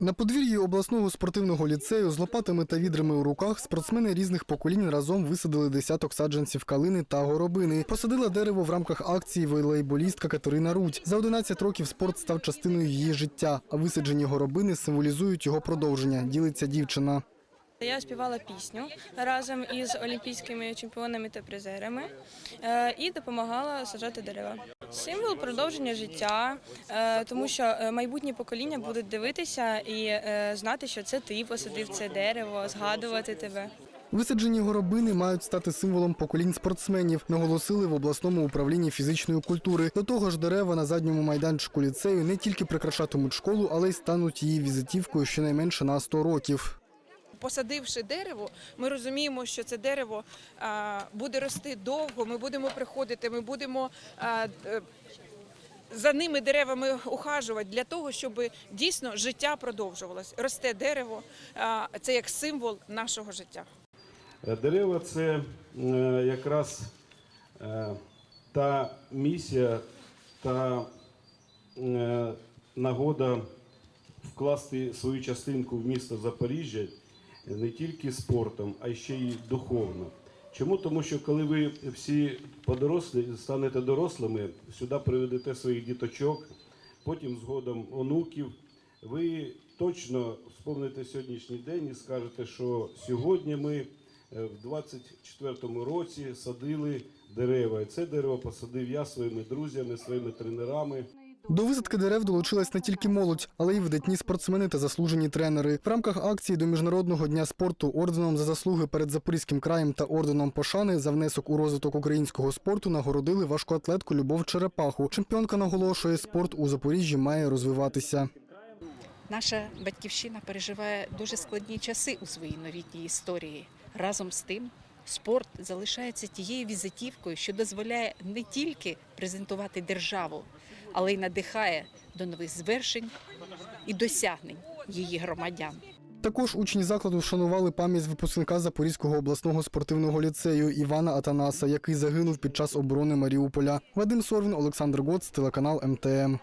На подвір'ї обласного спортивного ліцею з лопатами та відрами у руках спортсмени різних поколінь разом висадили десяток саджанців калини та горобини. Посадила дерево в рамках акції волейболістка Катерина Рудь. За 11 років спорт став частиною її життя, а висаджені горобини символізують його продовження. Ділиться дівчина. Я співала пісню разом із олімпійськими чемпіонами та призерами е, і допомагала саджати дерева. Символ продовження життя, е, тому що е, майбутні покоління будуть дивитися і знати, що це ти посадив це дерево, згадувати тебе. Висаджені горобини мають стати символом поколінь спортсменів, наголосили в обласному управлінні фізичної культури. До того ж, дерева на задньому майданчику ліцею не тільки прикрашатимуть школу, але й стануть її візитівкою щонайменше на 100 років. Посадивши дерево, ми розуміємо, що це дерево буде рости довго. Ми будемо приходити, ми будемо е, за ними деревами ухажувати для того, щоб дійсно життя продовжувалось. Росте дерево, це як символ нашого життя. Е, Дерева це е, якраз та місія, та нагода вкласти свою частинку в місто Запоріжжя не тільки спортом, а ще й духовно. Чому? Тому що коли ви всі подорослі станете дорослими, сюди приведете своїх діточок, потім згодом онуків, ви точно вспомните сьогоднішній день і скажете, що сьогодні ми е, в 24-му році садили дерева. І це дерево посадив я своїми друзями, своїми тренерами. До висадки дерев долучилась не тільки молодь, але й видатні спортсмени та заслужені тренери. В рамках акції до міжнародного дня спорту орденом за заслуги перед Запорізьким краєм та орденом пошани за внесок у розвиток українського спорту нагородили важкоатлетку Любов Черепаху. Чемпіонка наголошує, спорт у Запоріжжі має розвиватися. Наша батьківщина переживає дуже складні часи у своїй новітній історії. Разом з тим, спорт залишається тією візитівкою, що дозволяє не тільки презентувати державу, але й надихає до нових звершень і досягнень її громадян. Також учні закладу вшанували пам'ять випускника Запорізького обласного спортивного ліцею Івана Атанаса, який загинув під час оборони Маріуполя. Вадим Сорвін, Олександр Гоц, телеканал МТМ.